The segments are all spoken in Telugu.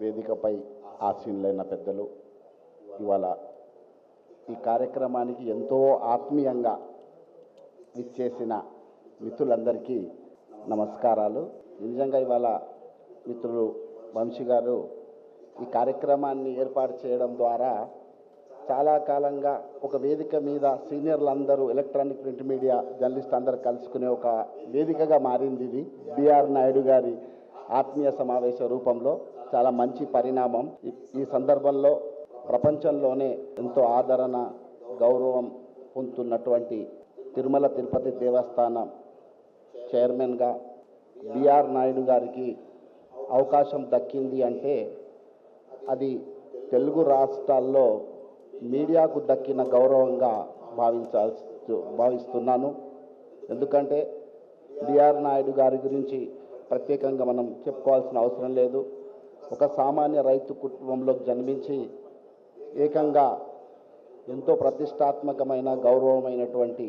వేదికపై ఆసీనులైన పెద్దలు ఇవాళ ఈ కార్యక్రమానికి ఎంతో ఆత్మీయంగా ఇచ్చేసిన మిత్రులందరికీ నమస్కారాలు. నిజంగా ఇవాళ మిత్రులు వంశీ గారు ఈ కార్యక్రమాన్ని ఏర్పాటు చేయడం ద్వారా చాలా కాలంగా ఒక వేదిక మీద సీనియర్లందరూ ఎలక్ట్రానిక్ ప్రింట్ మీడియా జర్నలిస్ట్ అందరూ కలుసుకునే ఒక వేదికగా మారింది ఇది. బిఆర్ నాయుడు గారి ఆత్మీయ సమావేశ రూపంలో చాలా మంచి పరిణామం. ఈ- సందర్భంలో ప్రపంచంలోనే ఎంతో ఆదరణ గౌరవం పొందుతున్నటువంటి తిరుమల తిరుపతి దేవస్థానం చైర్మన్గా బిఆర్ నాయుడు గారికి అవకాశం దక్కింది అంటే అది తెలుగు రాష్ట్రాల్లో మీడియాకు దక్కిన గౌరవంగా భావించాల్సి భావిస్తున్నాను. ఎందుకంటే బిఆర్ నాయుడు గారి గురించి ప్రత్యేకంగా మనం చెప్పుకోవాల్సిన అవసరం లేదు. ఒక సామాన్య రైతు కుటుంబంలో జన్మించి ఏకంగా ఎంతో ప్రతిష్టాత్మకమైన గౌరవమైనటువంటి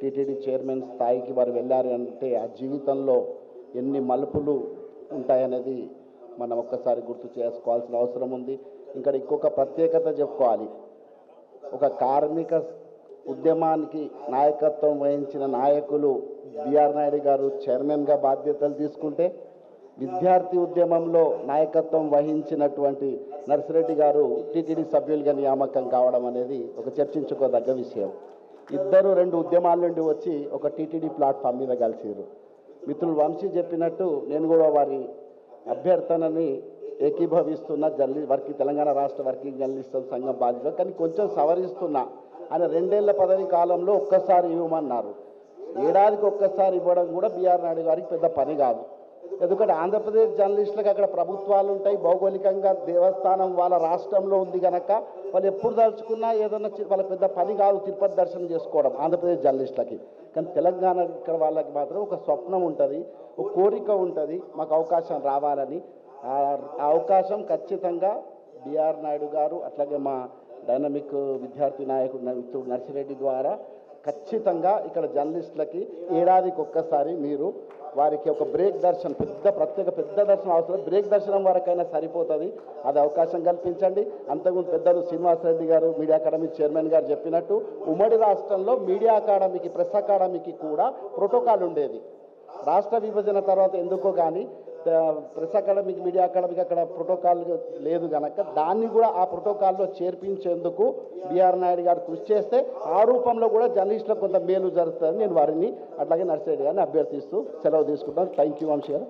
టీటీడీ చైర్మన్ స్థాయికి వారు వెళ్ళారు అంటే ఆ జీవితంలో ఎన్ని మలుపులు ఉంటాయనేది మనం ఒక్కసారి గుర్తు చేసుకోవాల్సిన అవసరం ఉంది. ఇక్కడ ఇంకొక ప్రత్యేకత చెప్పుకోవాలి. ఒక కార్మిక ఉద్యమానికి నాయకత్వం వహించిన నాయకులు బిఆర్ నాయుడు గారు చైర్మన్గా బాధ్యతలు తీసుకుంటే విద్యార్థి ఉద్యమంలో నాయకత్వం వహించినటువంటి నర్సిరెడ్డి గారు టీటీడీ సభ్యులుగా నియామకం కావడం అనేది ఒక చర్చించుకోదగ్గ విషయం. ఇద్దరు రెండు ఉద్యమాల నుండి వచ్చి ఒక టీటీడీ ప్లాట్ఫామ్ మీద కలిసిరు మిత్రులు వంశీ చెప్పినట్టు నేను కూడా వారి అభ్యర్థనని ఏకీభవిస్తున్న జర్నలి వర్కి తెలంగాణ రాష్ట్ర వర్కింగ్ జర్నలిస్టుల సంఘం బాధ్యత కానీ కొంచెం సవరిస్తున్నా. ఆయన రెండేళ్ళ పదవి కాలంలో ఒక్కసారి ఇవ్వమన్నారు. ఏడాదికి ఒక్కసారి ఇవ్వడం కూడా బీఆర్ నాయుడు గారికి పెద్ద పని కాదు. ఎందుకంటే ఆంధ్రప్రదేశ్ జర్నలిస్టులకు అక్కడ ప్రభుత్వాలు ఉంటాయి భౌగోళికంగా దేవస్థానం వాళ్ళ రాష్ట్రంలో ఉంది కనుక వాళ్ళు ఎప్పుడు తలుచుకున్నా ఏదైనా వాళ్ళ పెద్ద పని కాదు తిరుపతి దర్శనం చేసుకోవడం ఆంధ్రప్రదేశ్ జర్నలిస్టులకి. కానీ తెలంగాణ ఇక్కడ వాళ్ళకి మాత్రం ఒక స్వప్నం ఉంటుంది ఒక కోరిక ఉంటుంది మాకు అవకాశం రావాలని. ఆ అవకాశం ఖచ్చితంగా బీఆర్ నాయుడు గారు అట్లాగే మా డైనమిక్ విద్యార్థి నాయకుడు మిత్రుడు నర్సిరెడ్డి ద్వారా ఖచ్చితంగా ఇక్కడ జర్నలిస్టులకి ఏడాదికి ఒక్కసారి మీరు వారికి ఒక బ్రేక్ దర్శనం పెద్ద ప్రత్యేక పెద్ద దర్శనం అవసరం. బ్రేక్ దర్శనం వరకైనా సరిపోతుంది. అది అవకాశం కల్పించండి. అంతకుముందు పెద్దలు శ్రీనివాసరెడ్డి గారు మీడియా అకాడమీ చైర్మన్ గారు చెప్పినట్టు ఉమ్మడి రాష్ట్రంలో మీడియా అకాడమీకి ప్రెస్ అకాడమీకి కూడా ప్రోటోకాల్ ఉండేది. రాష్ట్ర విభజన తర్వాత ఎందుకో కానీ ప్రెస్ అకాడమిక్ మీడియా అకాడమిక్ అక్కడ ప్రోటోకాల్ లేదు కనుక దాన్ని కూడా ఆ ప్రోటోకాల్లో చేర్పించేందుకు బీఆర్ నాయుడు గారు కృషి చేస్తే ఆ రూపంలో కూడా జర్నలిస్టులకు కొంత మేలు జరుగుతుందని నేను వారిని అట్లాగే నర్సిరెడ్డి గారిని అభ్యర్థిస్తూ సెలవు తీసుకుంటాను థ్యాంక్ యూ వంశీ గారు.